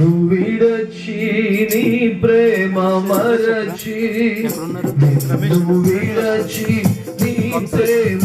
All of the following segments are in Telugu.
నువ్విడచి నీ ప్రేమ మరచి. నువ్విడచి నీ ప్రేమ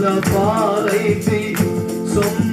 உள்ள சொந்த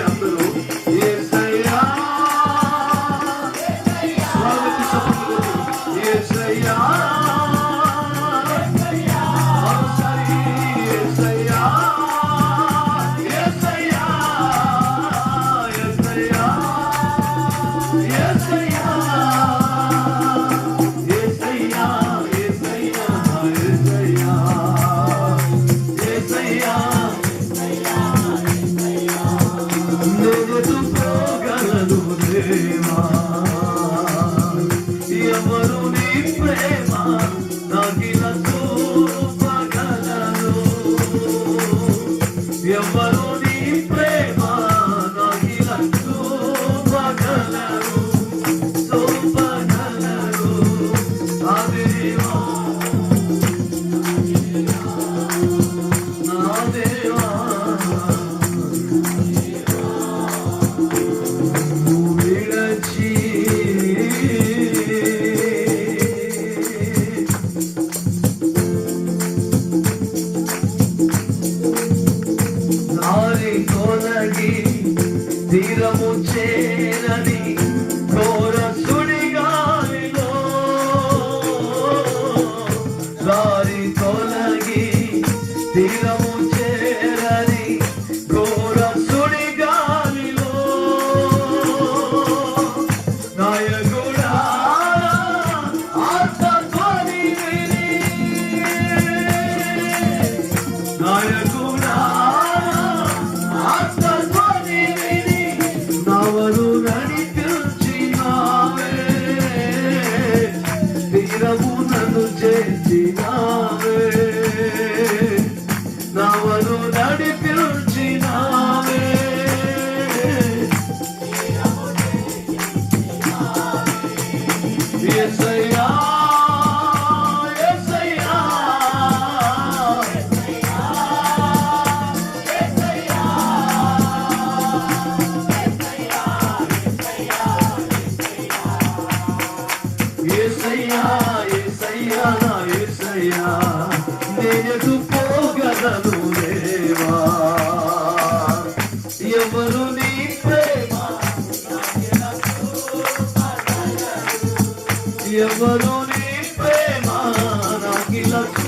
I'm Nagila querida amor. ఎవరు నీ ప్రేమ నాకు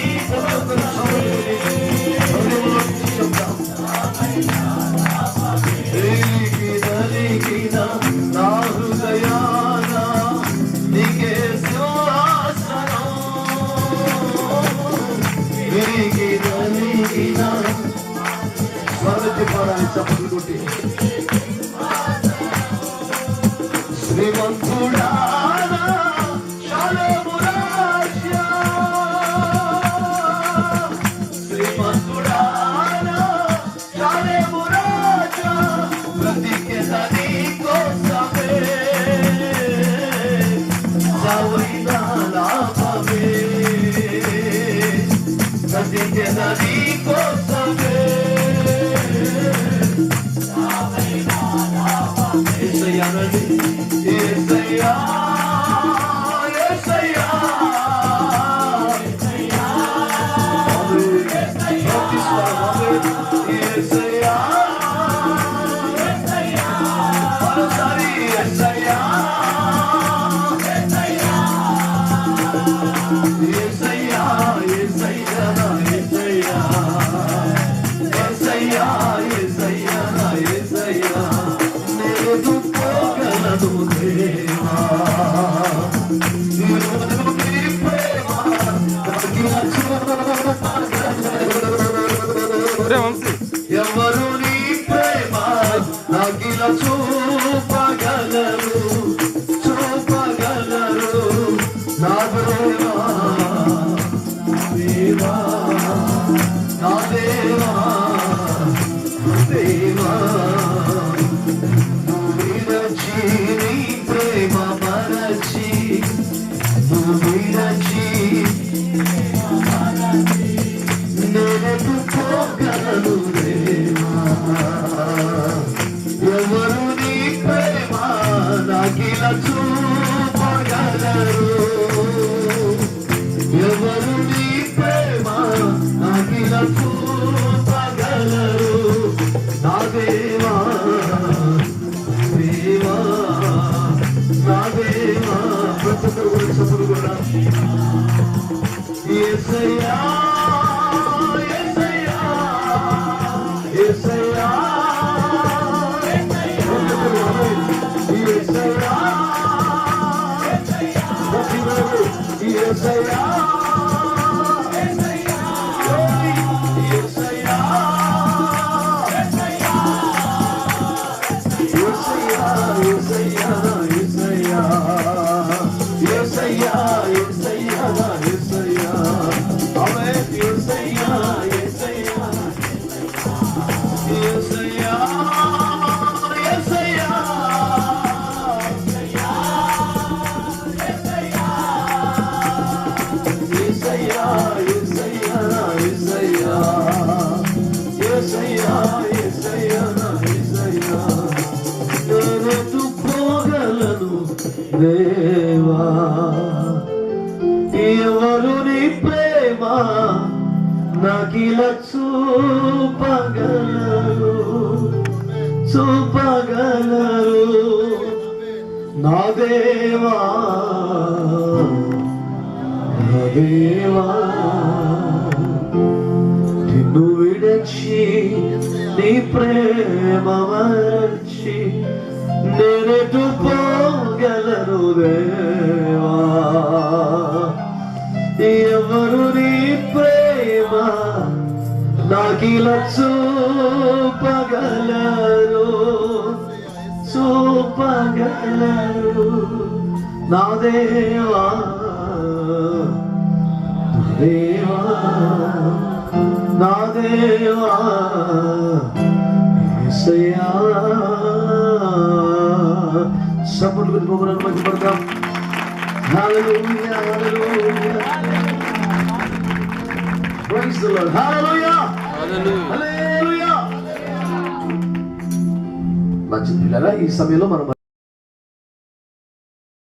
Say, I'm ready. Oh, hallelujah. చూపగలరు చూపగలరు నా దేవా. నా దేవా. నిన్ను విడచి నీ ప్రేమ మరచి నేనెటు పోగలరు దేవా? ఎవరు నీ ప్రేమ దాకిలచ్చు పగలరు చూపగలరు నా దేవా దేవా నా దేవా సపోర్ట్ గురించి ప్రోగ్రాం మధ్య పడతాం Hallelujah, hallelujah. Praise the Lord. Hallelujah. మంచిది పిల్లరా ఈ సమయంలో మనం